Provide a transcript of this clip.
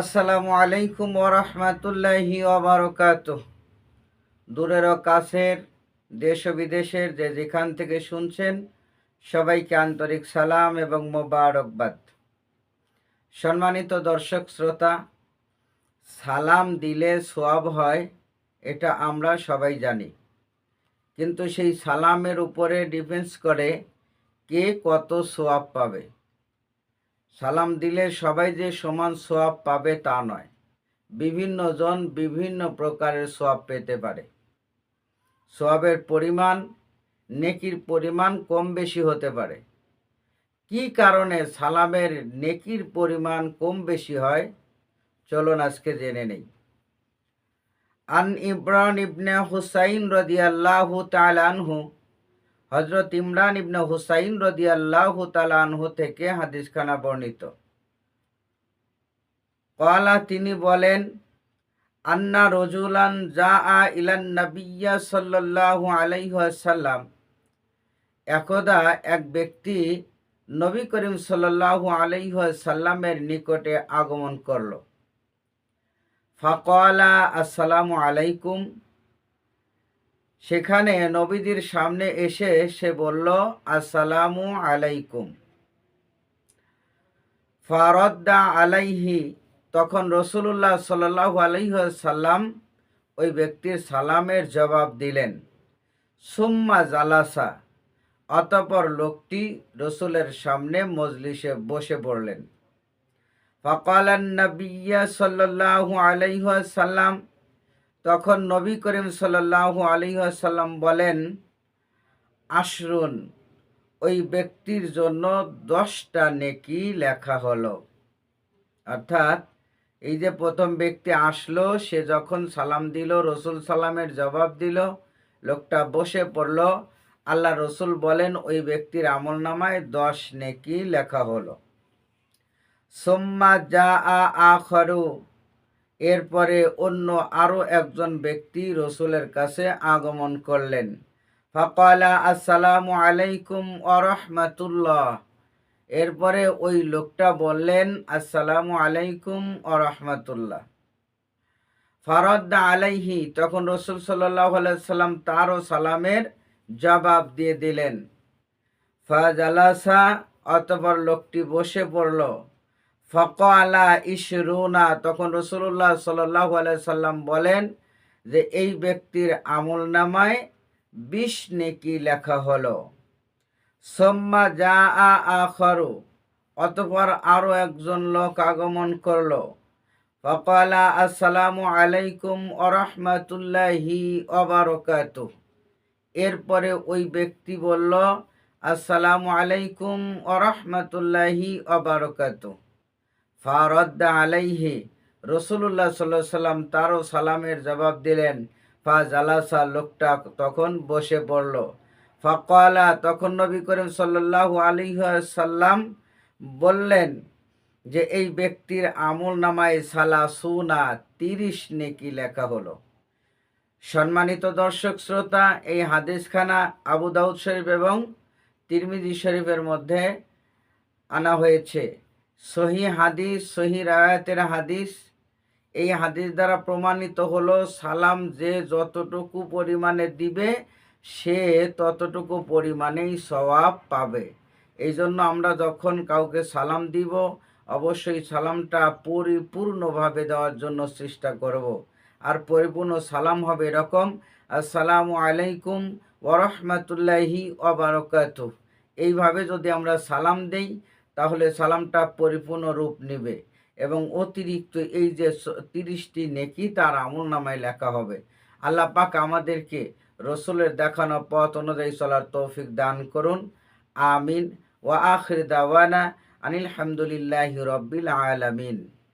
আসসালামু আলাইকুম ওরহমতুল্লাহি ওবরকাত দূরের ও কাছের, দেশ ও বিদেশের যে যেখান থেকে শুনছেন, সবাইকে আন্তরিক সালাম এবং মোবারকবাদ। সম্মানিত দর্শক, শ্রোতা, সালাম দিলে সোয়াব হয়, এটা আমরা সবাই জানি। কিন্তু সেই সালামের উপরে ডিপেন্ডস করে কে কত সোয়াব পাবে। সালাম দিলে সবাই যে সমান সোয়াব পাবে তা নয়। বিভিন্ন জন বিভিন্ন প্রকারের সোয়াব পেতে পারে। সোয়াবের পরিমাণ নেকির পরিমাণ কম বেশি হতে পারে। কি কারণে সালামের নেকির পরিমাণ কম বেশি হয়? চলুন আজকে জেনে নেই। আন ইব্রান ইবনে হুসাইন রদিয়াল্লাহু তাআলা আনহু হজরত ইমরান ইবনে হুসাইন রদি আল্লাহ তালানহু থেকে হাদিসখানা বর্ণিত। কলা তিনি বলেন, আন্না রজুলান যা আ ইলান নবিয়া সাল্লাল্লাহু আলাইহি সাল্লাম একদা এক ব্যক্তি নবী করিম সাল্লাল্লাহু আলাইহি সাল্লামের নিকটে আগমন করল। ফাকলা আসসালামু আলাইকুম। সেখানে নবীদের সামনে এসে সে বলল, আসসালামু আলাইকুম। ফারদ্দা আলাইহি, তখন রসুল্লাহ সাল্লাহ আলাইসাল্লাম ওই ব্যক্তির সালামের জবাব দিলেন। সুম্মা জালাসা, অতপর লোকটি রসুলের সামনে মজলিসে বসে পড়লেন। ফকালান নবিয়া সাল্লাহু আলাইসাল্লাম তখন নবী করিম সাল্লাহ আলিহাসাল্লাম বলেন, আশরুন, ওই ব্যক্তির জন্য দশটা নেকি লেখা হলো। অর্থাৎ এই যে প্রথম ব্যক্তি আসলো, সে যখন সালাম দিল, রসুল সালামের জবাব দিল, লোকটা বসে পড়ল, আল্লাহ রসুল বলেন, ওই ব্যক্তির আমল নামায় দশ নেকি লেখা হলো। সোম্মা যা আ আখরু এরপরে অন্য আরও একজন ব্যক্তি রসুলের কাছে আগমন করলেন। ফকালা, আসসালামু আলাইকুম আরহামাতুল্লাহ এরপরে ওই লোকটা বললেন, আসসালামু আলাইকুম আরহামাতুল্লাহ ফারদ্দা আলাইহি, তখন রসুল সাল্লাহ সাল্লাম তারও সালামের জবাব দিয়ে দিলেন। ফাজালাসা, অতপর লোকটি বসে পড়ল। ফকালা ইশরুনা, তখন রসুল্লাহ সাল্লাহ সাল্লাম বলেন যে, এই ব্যক্তির আমল নামায় বিশ নেকি লেখা হলো। সোম্মা যা আ আখরু, অতপর আরও একজন লোক আগমন করল। ফকালা, আসসালামু আলাইকুম আরহামতুল্লাহি অবরকাত এরপরে ওই ব্যক্তি বলল, আসসালামু আলাইকুম আরহামতুল্লাহি অবরকাত ফারদ্দা আলাইহি। রসুল্লাহ সাল্লাহ সাল্লাম তারও সালামের জবাব দিলেন, ফা জালাসা লোকটা তখন বসে পড়ল। ফাকালা, তখন নবী করিম সাল্লাহু আলী সাল্লাম বললেন যে, এই ব্যক্তির আমল নামায় সালা সুনা তিরিশ নেকি লেখা হলো। সম্মানিত দর্শক শ্রোতা, এই হাদিসখানা আবু দাউদ শরীফ এবং তিরমিজি শরীফের মধ্যে আনা হয়েছে। সহি হাদিস, সহি রায়াতের হাদিস। এই হাদিস দ্বারা প্রমাণিত হলো, সালাম যে যতটুকু পরিমাণে দিবে, সে ততটুকু পরিমাণেই সওয়াব পাবে। এই জন্য আমরা যখন কাউকে সালাম দিব, অবশ্যই সালামটা পরিপূর্ণভাবে দেওয়ার জন্য চেষ্টা করব। আর পরিপূর্ণ সালাম হবে এরকম, আসসালামু আলাইকুম ওরহমতুল্লাহি অবরকাত এইভাবে যদি আমরা সালাম দেই তাহলে সালামটা পরিপূর্ণ রূপ নেবে এবং অতিরিক্ত এই যে তিরিশটি নেকি তার আমল নামায় লেখা হবে। আল্লাহ পাক আমাদেরকে রসুলের দেখানো পথ অনুযায়ী চলার তৌফিক দান করুন। আমিন। ওয়া আখির দাওয়ানা আনিল হামদুলিল্লাহি রব্বিল আলামিন।